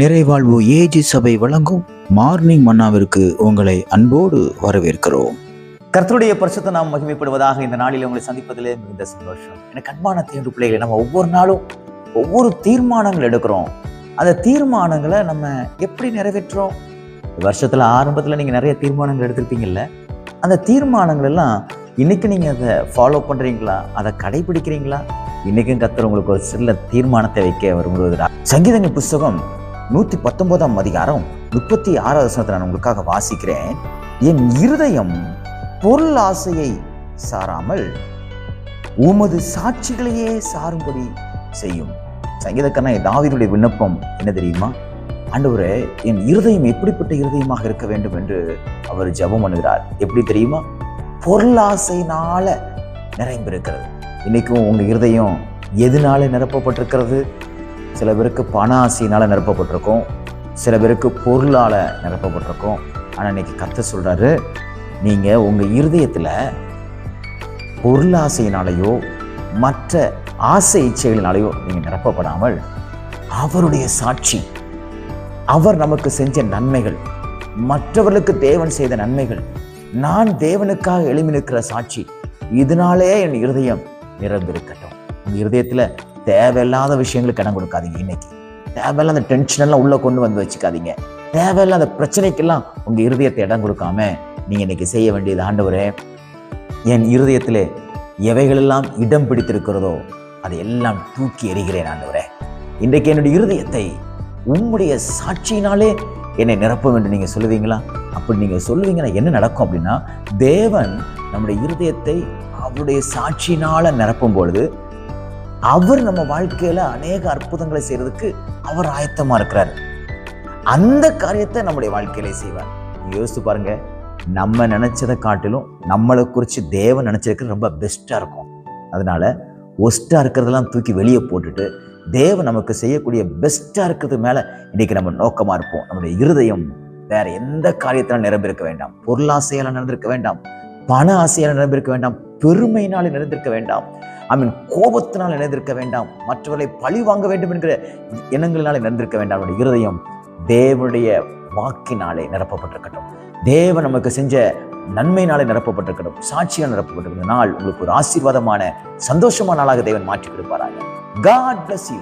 நிறைவாழ்வு AG சபை வழங்கும் morning மன்னாவிற்கு உங்களை அன்போடு வரவேற்கிறோம். கர்த்தருடைய பரிசுத்த நாம் மகிமைப்படுவதாக இந்த நாளில் உங்களை சந்திப்பதிலே மிகுந்த சந்தோஷம். எனக்கு அன்பான தேர்வு பிள்ளைகளை நம்ம ஒவ்வொரு நாளும் ஒவ்வொரு தீர்மானங்கள் எடுக்கிறோம். அந்த தீர்மானங்களை நம்ம எப்படி நிறைவேற்றுறோம்? வருஷத்தில் வருஷத்துல நீங்கள் நிறைய தீர்மானங்கள் எடுத்திருப்பீங்கல்ல? அந்த தீர்மானங்கள் எல்லாம் இன்னைக்கு நீங்கள் அதை ஃபாலோ பண்ணுறீங்களா அதை கடைபிடிக்கிறீங்களா? இன்றைக்கும் கத்துற உங்களுக்கு ஒரு சில தீர்மானத்தை வைக்க வரும்போது சங்கீதங்கள் புஸ்தகம் நூத்தி பத்தொன்பதாம் அதிகாரம் முப்பத்தி ஆறாவது வசனத்தை நான் உங்களுக்காக வாசிக்கிறேன். என் இருதயம் பொருள் ஆசையை சாராமல் உமது சாட்சிகளையே சாரும்படி செய்யும். சங்கீதக்கண்ணா தாவீதுடைய விண்ணப்பம் என்ன தெரியுமா? ஆண்டவரே என் இருதயம் எப்படிப்பட்ட இருதயமாக இருக்க வேண்டும் என்று அவர் ஜெபம் பண்ணுகிறார். எப்படி தெரியுமா? பொருளாசையினால நிறைந்திருக்கிறது. இன்னைக்கும் உங்க இருதயம் எதனால நிரப்பப்பட்டிருக்கிறது? சில பேருக்கு பண ஆசையினால நிரப்பப்பட்டிருக்கும். சில பேருக்கு பொருளால நிரப்பப்பட்டிருக்கும். ஆனா இன்னைக்கு கத்த சொல்றாரு நீங்க உங்க இருதயத்துல பொருளாசையினாலேயோ மற்ற ஆசை இச்சைகளினாலேயோ நீங்க நிரப்பப்படாமல் அவருடைய சாட்சி அவர் நமக்கு செஞ்ச நன்மைகள் மற்றவர்களுக்கு தேவன் செய்த நன்மைகள் நான் தேவனுக்காக எழுமி நிற்கிற சாட்சி இதனாலே என் இருதயம் நிரம்பிருக்கட்டும் உங்கள் இருதயத்துல தேவையில்லாத விஷயங்களுக்கு இடம் கொடுக்காதீங்க இன்னைக்கு. தேவையில்லாத டென்ஷன் எல்லாம் உள்ள கொண்டு வந்து வச்சுக்காதீங்க. தேவையில்லாத பிரச்சனைக்கெல்லாம் உங்க இருதயத்தை இடம் கொடுக்காம நீங்க இன்னைக்கு செய்ய வேண்டியது ஆண்டவரே என் இருதயத்திலே எவைகளெல்லாம் இடம் பிடித்திருக்கிறதோ அதை எல்லாம் தூக்கி எறிகிறேன் ஆண்டவரே. இன்றைக்கு என்னுடைய இருதயத்தை உம்முடைய சாட்சியினாலே என்னை நிரப்பும் என்று நீங்க சொல்லுவீங்களா? அப்படி நீங்கள் சொல்லுவீங்கன்னா என்ன நடக்கும் அப்படின்னா தேவன் நம்முடைய இருதயத்தை அவருடைய சாட்சியினால நிரப்பும் பொழுது அவர் நம்ம வாழ்க்கையில அநேக அற்புதங்களை செய்யறதுக்கு அவர் ஆயத்தமா இருக்கிறார். அந்த காரியத்தை நம்முடைய வாழ்க்கையிலே செய்வார். யோசித்து பாருங்க நம்ம நினைச்சதை காட்டிலும் நம்மளை குறித்து தேவன் நினைச்சிருக்கிறது ரொம்ப பெஸ்ட்டாக இருக்கும். அதனால ஒஸ்ட்டாக இருக்கிறதெல்லாம் தூக்கி வெளியே போட்டுட்டு தேவன் நமக்கு செய்யக்கூடிய பெஸ்ட்டாக இருக்கிறது மேலே இன்றைக்கி நம்ம நோக்கமாக இருப்போம். நம்முடைய இருதயம் வேறு எந்த காரியத்திலும் நிரம்பியிருக்க வேண்டாம். பொருளாசையால் நடந்திருக்க வேண்டாம். பண ஆசையால் நிரம்பியிருக்க வேண்டாம். பெருமையினால் நினைந்திருக்க வேண்டாம். ஐ மீன் கோபத்தினால் இணைந்திருக்க வேண்டாம். மற்றவர்களை பழி வாங்க வேண்டும் என்கிற எண்ணங்களினாலே நிறைந்திருக்க வேண்டாம். நம்முடைய இருதயம் தேவனுடைய வாக்கினாலே நிரப்பப்பட்டிருக்கட்டும். தேவன் நமக்கு செஞ்ச நன்மையினாலே நிரப்பப்பட்டிருக்கட்டும். சாட்சியால் நிரப்பப்பட்டிருக்கிற நாள் உங்களுக்கு ஒரு ஆசீர்வாதமான சந்தோஷமான நாளாக தேவன் மாற்றி கொடுப்பாராங்க காட் பிளஸ் யூ